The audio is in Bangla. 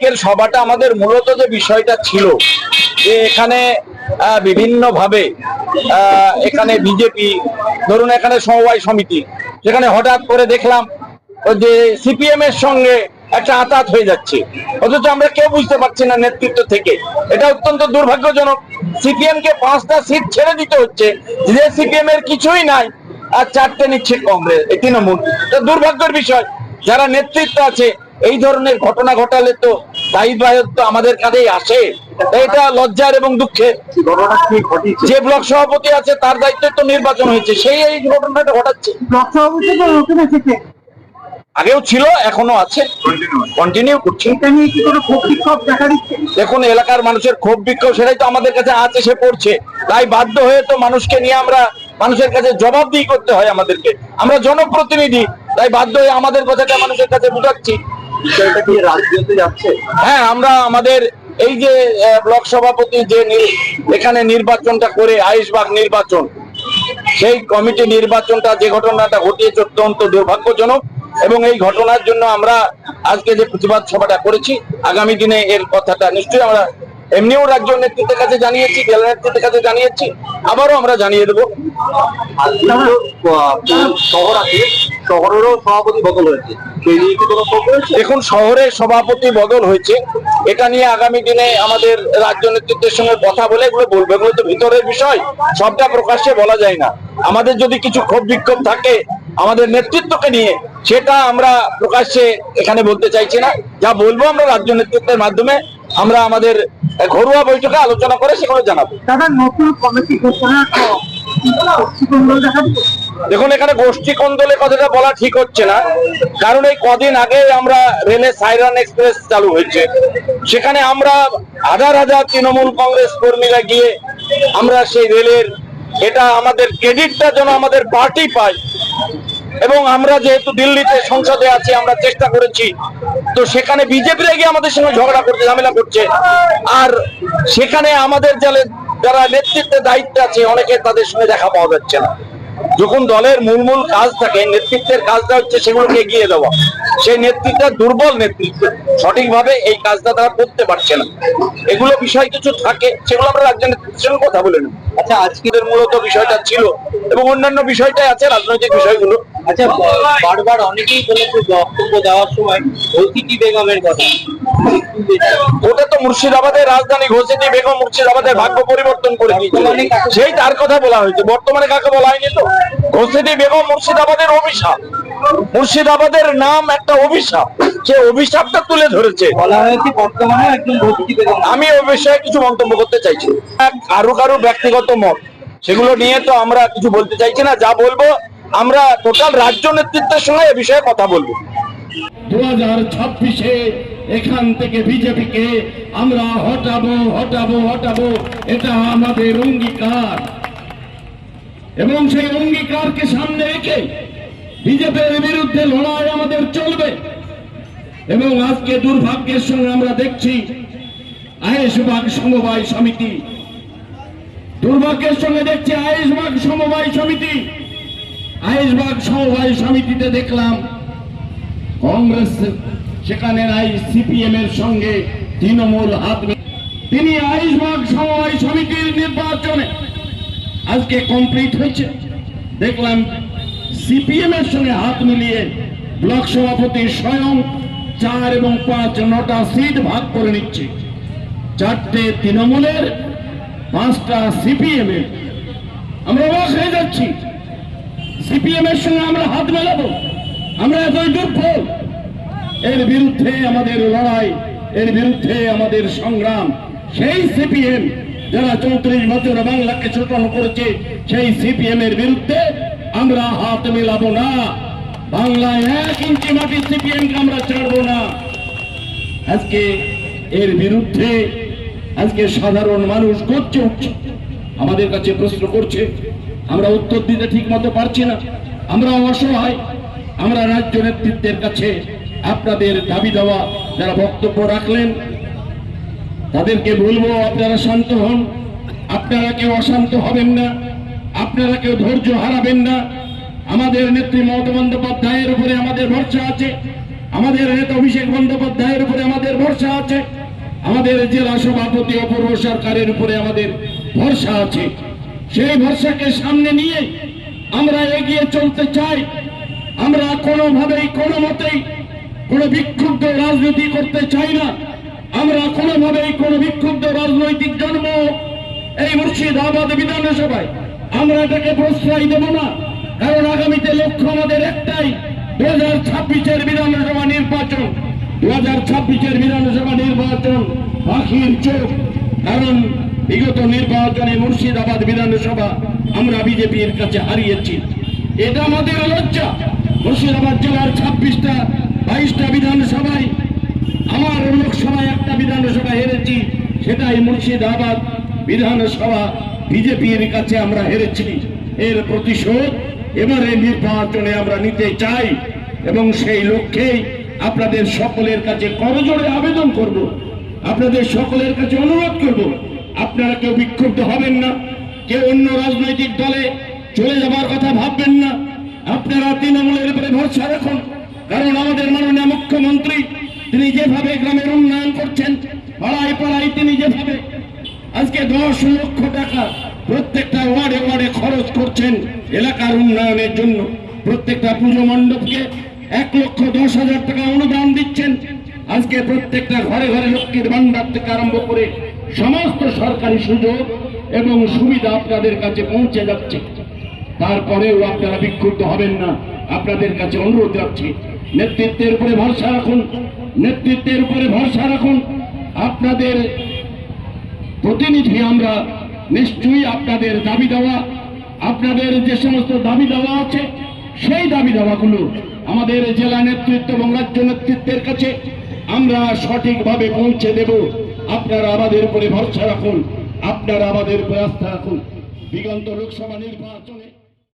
আজকের সভাটা আমাদের মূলত যে বিষয়টা ছিল, যে এখানে বিভিন্ন ভাবে এখানে বিজেপি, ধরুন এখানে সমবায় সমিতি, যেখানে হঠাৎ করে দেখলাম যে সিপিএম এর সঙ্গে একটা আতাত হয়ে যাচ্ছে। অথচ আমরা কেউ বুঝতে পারছি না নেতৃত্ব থেকে। এটা অত্যন্ত দুর্ভাগ্যজনক। সিপিএম কে পাঁচটা সিট ছেড়ে দিতে হচ্ছে, যে সিপিএম এর কিছুই নাই, আর চারটে নিচ্ছে কংগ্রেস তৃণমূল। দুর্ভাগ্যের বিষয়। যারা নেতৃত্ব আছে, এই ধরনের ঘটনা ঘটালে তো দায়ী দায়িত্ব আমাদের কাঁধেই আসে। এটা লজ্জার এবং দুঃখের। যে ব্লক সভাপতি আছে তার দায়িত্ব তো নির্বাচন হয়েছে। সেই এই ঘটনাটা ঘটাচ্ছে। ব্লক সভাপতি তো নতুন এসেছে। আগেও ছিল এখনও আছে। কন্টিনিউ করছি। দেখুন এলাকার মানুষের ক্ষোভ বিক্ষোভ সেটাই তো আমাদের কাছে আজ এসে পড়ছে তাই বাধ্য হয়ে তো মানুষকে নিয়ে আমরা মানুষের কাছে জবাবদিহি করতে হয় আমাদেরকে। আমরা জনপ্রতিনিধি তাই বাধ্য হয়ে আমাদের কথাটা মানুষের কাছে বুঝাচ্ছি। বিষয়টা কি রাজ্যতে যাচ্ছে? হ্যাঁ আমরা আমাদের এই যে ব্লক সভাপতি যে এখানে নির্বাচনটা করে আইসবাগ নির্বাচন সেই কমিটি নির্বাচনটা যে ঘটনাটা ঘটিয়েছে অত্যন্ত দুর্ভাগ্যজনক এবং এই ঘটনার জন্য আমরা আজকে যে প্রতিবাদ সভাটা করেছি আগামী দিনে এর কথাটা নিশ্চয়ই আমরা এমনিও রাজ্য নেতৃত্বের কাছে জানিয়েছি জেলা নেতৃত্বের কাছে জানিয়েছি আবারও আমরা জানিয়ে দেবো। শহর আছে শহরেরও সভাপতি বদল হয়েছে। সেই নিয়ে কি কোনো রয়েছে? দেখুন শহরে সভাপতি বদল হয়েছে। এটা নিয়ে আগামী দিনে আমাদের রাজ্য নেতৃত্বের সঙ্গে কথা বলে এগুলো বলব। এগুলো তো ভিতরের বিষয়। সবটা প্রকাশ্যে বলা যায় না। আমাদের যদি কিছু ক্ষোভ বিক্ষোভ থাকে আমাদের নেতৃত্বকে নিয়ে সেটা আমরা প্রকাশ্যে এখানে বলতে চাইছি না। যা বলব আমরা রাজ্য নেতৃত্বের মাধ্যমে। আমরা আমাদের ঘরোয়া বৈঠকে আলোচনা করে সেগুলো জানাব। দাদা নতুন কমিটি ঘোষণার পর দেখা দেখুন, এখানে গোষ্ঠী কোন্দলের কথাটা বলা ঠিক হচ্ছে না। কারণ এই কদিন আগে আমরা রেলে সাইরান এক্সপ্রেস চালু হয়েছে। সেখানে আমরা হাজার হাজার তৃণমূল কংগ্রেস কর্মীরা গিয়ে আমরা সেই রেলের এটা আমাদের ক্রেডিটটা যেন আমাদের পার্টি পায়। এবং আমরা যেহেতু দিল্লিতে সংসদে আছি, আমরা চেষ্টা করেছি, তো সেখানে বিজেপিরা গিয়ে আমাদের সঙ্গে ঝগড়া করছে, ঝামেলা করছে। আর সেখানে আমাদের যারা নেতৃত্বের দায়িত্বে আছে, অনেকে তাদের সঙ্গে দেখা পাওয়া যাচ্ছে না। যখন দলের মূল মূল কাজ থাকে, নেতৃত্বের কাজটা হচ্ছে সেগুলোকে এগিয়ে দেওয়া। সেই নেতৃত্বের দুর্বল নেতৃত্ব। সঠিকভাবে এই কাজটা তারা করতে পারছে না। এগুলো বিষয় কিছু থাকে, সেগুলো আমরা রাজ্য নেতৃত্বের সঙ্গে কথা বলে নেব। আচ্ছা আজকের মূলত বিষয়টা ছিল এবং অন্যান্য বিষয়টাই আছে, রাজনৈতিক বিষয়গুলো। আচ্ছা বারবার অনেকেই বলেছে বক্তব্য দেওয়ার সময় অতিথি বেগমের কথা। ওটা তো মুর্শিদাবাদের রাজধানী ঘোষিত বেগম মুর্শিদাবাদের ভাগ্য পরিবর্তন করে দিয়েছে। সেই তার কথা বলা হয়েছে। বর্তমানে কাকে বলা হয়নি তো? ঘোষিত বেগম মুর্শিদাবাদের অভিশাপ। মুর্শিদাবাদের নাম একটা অভিশাপ। সে অভিশাপটা তুলে ধরেছে। আমি ওই বিষয়ে কিছু মন্তব্য করতে চাইছি। কারও কারও ব্যক্তিগত মত। সেগুলো নিয়ে তো আমরা কিছু বলতে চাইছি না। যা বলব আমরা টোটাল রাজ্য নেতৃত্বের সঙ্গে এ বিষয়ে কথা বলব। দু হাজার ছাব্বিশে এখান থেকে বিজেপিকে আমরা হটাবো হটাবো হটাবো। এটা আমাদের অঙ্গীকার। এবং সেই অঙ্গীকারকে সামনে রেখে বিজেপির বিরুদ্ধে লড়াই আমাদের চলবে। এবং আজকে দুর্ভাগ্যের সঙ্গে আমরা দেখছি আয়েশবাগ সমবায় সমিতি। দুর্ভাগ্যের সঙ্গে দেখছি আয়েশবাগ সমবায় সমিতি। আয়েশবাগ সমবায় সমিতিতে দেখলাম কংগ্রেস সেখানে নাই সিপিএম সঙ্গে তৃণমূল হাত তিনি আইসবাগ সমবায় সমিতির নির্বাচনে আজকে কমপ্লিট হয়েছে। দেখলাম সিপিএম এর সঙ্গে হাত মিলিয়ে ব্লক সভাপতি স্বয়ং চার এবং পাঁচ নটা সিট ভাগ করে নিচ্ছে। চারটে তৃণমূলের, পাঁচটা সিপিএম এর। আমরা অবাক হয়ে যাচ্ছি। সিপিএম এর সঙ্গে আমরা হাত মেলাবো? আমরা এতই দুর্বল? এর বিরুদ্ধে আমাদের লড়াই, এর বিরুদ্ধে আমাদের সংগ্রাম। সেই সিপিএম যারা চৌত্রিশ বছর বাংলাকে শোষণ করেছে, সেই সিপিএম এর বিরুদ্ধে আমরা হাত মেলাবো না। বাংলায় এক ইঞ্চি মাটি সিপিএম কে আমরা ছাড়বো না। আজকে এর বিরুদ্ধে আজকে সাধারণ মানুষ করছে উঠছে। আমাদের কাছে প্রশ্ন করছে, আমরা উত্তর দিতে ঠিক মতো পারছি না। আমরা অসহায়। আমরা রাজ্য নেতৃত্বের কাছে আপনাদের দাবি দেওয়া যারা বক্তব্য রাখলেন, তাদেরকে বলব আপনারা শান্ত হন। আপনারা কেউ অশান্ত হবেন না, আপনারা কেউ ধৈর্য হারাবেন না। আমাদের নেত্রী মমতা বন্দ্যোপাধ্যায়ের উপরে আমাদের ভরসা আছে। আমাদের নেতা অভিষেক বন্দ্যোপাধ্যায়ের উপরে আমাদের ভরসা আছে। আমাদের জেলা সভাপতি অপূর্ব সরকারের উপরে আমাদের ভরসা আছে। সেই ভরসাকে সামনে নিয়ে আমরা এগিয়ে চলতে চাই। আমরা কোনোভাবেই, কোনো মতেই কোনো বিক্ষুব্ধ রাজনীতি করতে চাই না। আমরা কোনোভাবেই কোনো বিক্ষুব্ধ রাজনৈতিক জন্ম এই মুর্শিদাবাদ বিধানসভায় আমরা এটাকে প্রশ্রয় দেব না। কারণ আগামীতে লক্ষ্য আমাদের একটাই দু হাজার ছাব্বিশের বিধানসভা নির্বাচন। দু হাজার ছাব্বিশের বিধানসভা নির্বাচন পাখির চোখ। কারণ বিগত নির্বাচনে মুর্শিদাবাদ বিধানসভা আমরা বিজেপির কাছে হারিয়েছি। এটা আমাদের লজ্জা। মুর্শিদাবাদ জেলার ছাব্বিশটা বাইশটা বিধানসভায়, আমার লোকসভায় একটা বিধানসভা হেরেছি, সেটাই মুর্শিদাবাদ বিধানসভা বিজেপির কাছে আমরা হেরেছি। এর প্রতিশোধ এবারে নির্বাচনে আমরা নিতে চাই এবং সেই লক্ষ্যেই আপনাদের সকলের কাছে করজোড়ে আবেদন করব। আপনাদের সকলের কাছে অনুরোধ করব, আপনারা কেউ বিক্ষুব্ধ হবেন না, কেউ অন্য রাজনৈতিক দলে চলে যাবার কথা ভাববেন না। আপনারা তৃণমূলের উপরে ভরসা রাখুন। কারণ আমাদের মাননীয় মুখ্যমন্ত্রী, তিনি যেভাবে গ্রামের উন্নয়ন করছেন, পাড়ায় পাড়ায় তিনি যেভাবে আজকে দশ লক্ষ টাকা প্রত্যেকটা ওয়ার্ডে ওয়ার্ডে খরচ করছেন এলাকার উন্নয়নের জন্য, প্রত্যেকটা পুজো মণ্ডপকে এক লক্ষ দশ হাজার টাকা অনুদান দিচ্ছেন। আজকে প্রত্যেকটা ঘরে ঘরে লক্ষ্মীর ভান্ডার থেকে আরম্ভ করে সমস্ত সরকারি সুযোগ এবং সুবিধা আপনাদের কাছে পৌঁছে যাচ্ছে। তারপরেও আপনারা বিক্ষুব্ধ হবেন না। আপনাদের কাছে অনুরোধ রাখছি নেতৃত্বের উপরে ভরসা রাখুন। নেতৃত্বের উপরে ভরসা রাখুন। আপনাদের প্রতিনিধি আমরা নিশ্চয়ই আপনাদের দাবি দেওয়া, আপনাদের যে সমস্ত দাবি দেওয়া আছে, সেই দাবি দেওয়াগুলো আমাদের জেলা নেতৃত্ব এবং রাজ্য নেতৃত্বের কাছে আমরা সঠিকভাবে পৌঁছে দেব। আপনারা আমাদের উপরে ভরসা রাখুন। আপনারা আমাদের উপরে আস্থা রাখুন। বিগত লোকসভা নির্বাচনে